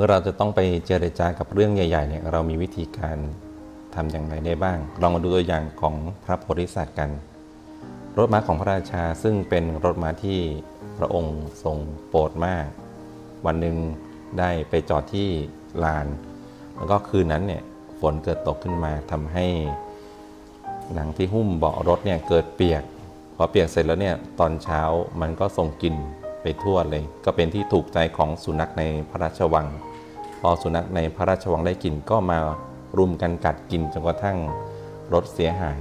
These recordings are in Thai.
มื่อเราจะต้องไปเจรจากับเรื่องใหญ่ๆเนี่ยเรามีวิธีการทำอย่างไรได้บ้าง ลองมาดูตัวอย่างของพระโพธิสัตว์กัน รถม้าของพระราชาซึ่งเป็นรถม้าที่พระองค์ทรงโปรดมาก วันหนึ่งได้ไปจอดที่ลาน แล้วก็คืนนั้นเนี่ยฝนเกิดตกขึ้นมาทำให้หนังที่หุ้มเบาะรถเนี่ยเกิดเปียก พอเปียกเสร็จแล้วเนี่ยตอนเช้ามันก็ส่งกลิ่น ทั่วเลย ก็เป็นที่ถูกใจของสุนัขในพระราชวัง พอสุนัขในพระราชวังได้กลิ่นก็มารุมกันกัดกินจนกระทั่งรถเสียหาย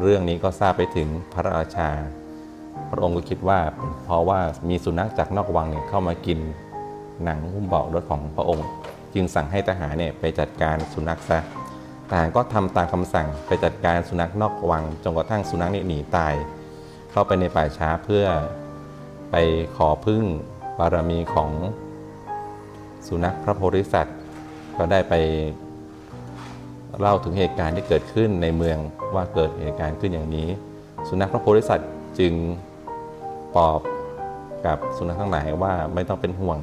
เรื่องนี้ก็ทราบไปถึงพระราชา พระองค์ก็คิดว่าเพราะว่ามีสุนัขจากนอกวังเนี่ยเข้ามากินหนังหุ้มเบาะรถของพระองค์ จึงสั่งให้ทหารเนี่ยไปจัดการสุนัขซะทหารก็ทำตามคำสั่งไปจัดการสุนัขนอกวังจนกระทั่งสุนัขนี่หนีตาย เข้าไปในป่าช้าเพื่อ ไปขอพึ่งบารมีของสุนัขพระโพธิสัตว์ ก็ได้ไปเล่าถึงเหตุการณ์ที่เกิดขึ้นในเมืองว่าเกิดเหตุการณ์ขึ้นอย่างนี้ สุนัขพระโพธิสัตว์จึงปอบกับสุนัขทั้งหลายว่าไม่ต้องเป็นห่วง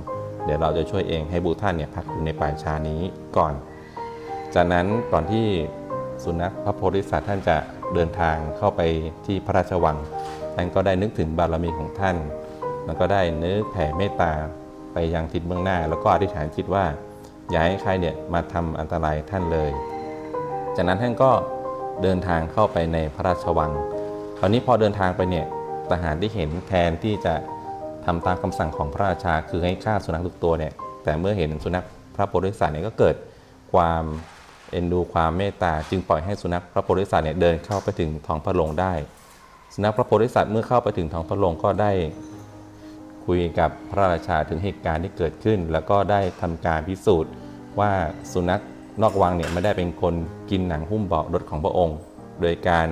เดี๋ยวเราจะช่วยเองให้บูท่านเนี่ยพักอยู่ในป่าชานี้ก่อน จากนั้นก่อนที่สุนัขพระโพธิสัตว์ท่านจะเดินทางเข้าไปที่พระราชวังท่านก็ได้นึกถึงบารมีของท่าน แล้วก็ได้นึกแผ่เมตตาไปยังทิศเบื้องหน้า แล้วก็อธิษฐานจิตว่า อย่าให้ใครเนี่ยมาทำอันตรายท่านเลย จากนั้นท่านก็เดินทางเข้าไปในพระราชวัง คราวนี้พอเดินทางไปเนี่ยทหารที่เห็นแทนที่จะทำตามคำสั่งของพระราชาคือให้ฆ่าสุนัขทุกตัวเนี่ย แต่เมื่อเห็นสุนัขพระโพธิสัตว์เนี่ยก็เกิดความเอ็นดูความเมตตาจึงปล่อยให้สุนัขพระโพธิสัตว์เนี่ยเดินเข้าไปถึงท้องพระโรงได้ สุนัขพระโพธิสัตว์เมื่อเข้าไปถึงท้องพระโรงก็ได้ คุยกับพระราชาถึงเหตุการณ์ที่เกิดขึ้น แล้วก็ได้ทำการพิสูจน์ว่าสุนัขนอกวังเนี่ยไม่ได้เป็นคนกินหนังหุ้มเบาะรถของพระองค์ โดยการ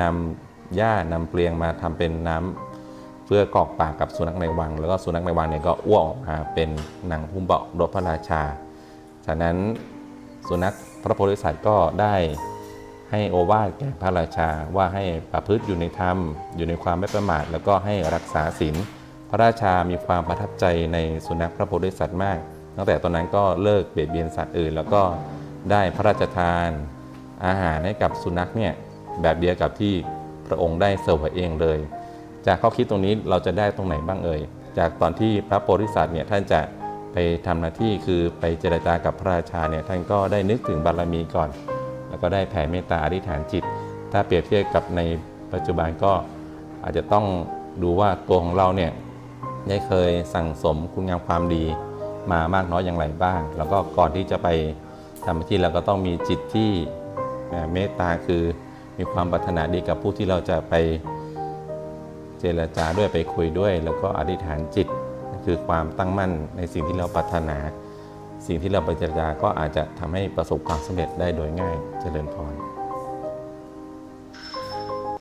นำหญ้านำเปลียงมาทำเป็นน้ำเพื่อกอกปากกับสุนัขในวัง แล้วก็สุนัขในวังเนี่ยก็อ้วกออกมาเป็นหนังหุ้มเบาะรถพระราชา จากนั้นสุนัขพระโพธิสัตว์ก็ได้ให้โอวาทแก่พระราชาว่าให้ประพฤติอยู่ในธรรม อยู่ในความไม่ประมาทแล้วก็ให้รักษาศีล พระราชามีความประทับใจในสุนัขพระโพธิสัตว์มาก ตั้งแต่ตอนนั้นก็เลิกเบียดเบียนสัตว์อื่น แล้วก็ได้พระราชทานอาหารให้กับสุนัขเนี่ยแบบเดียวกับที่พระองค์ได้เสวยเองเลย จากข้อคิดตรงนี้เราจะได้ตรงไหนบ้างเอ่ย จากตอนที่พระโพธิสัตว์เนี่ยท่านจะไปทำหน้าที่คือไปเจรจากับพระราชาเนี่ยท่านก็ได้นึกถึงบารมีก่อน แล้วก็ได้แผ่เมตตาอธิษฐานจิต ถ้าเปรียบเทียบกับในปัจจุบันก็อาจจะต้องดูว่าตัวของเราเนี่ย ได้เคยสั่งสมคุณงามความดีมามากน้อยอย่างไรบ้าง แล้วก็ก่อนที่จะไปทำหน้าที่เราก็ต้องมีจิตที่เมตตาคือมีความปรารถนาดีกับผู้ที่เราจะไปเจรจาด้วยไปคุยด้วย แล้วก็อธิษฐานจิตคือความตั้งมั่นในสิ่งที่เราปรารถนา สิ่งที่เราไปเจรจาก็อาจจะทำให้ประสบความสำเร็จได้โดยง่ายเจริญพร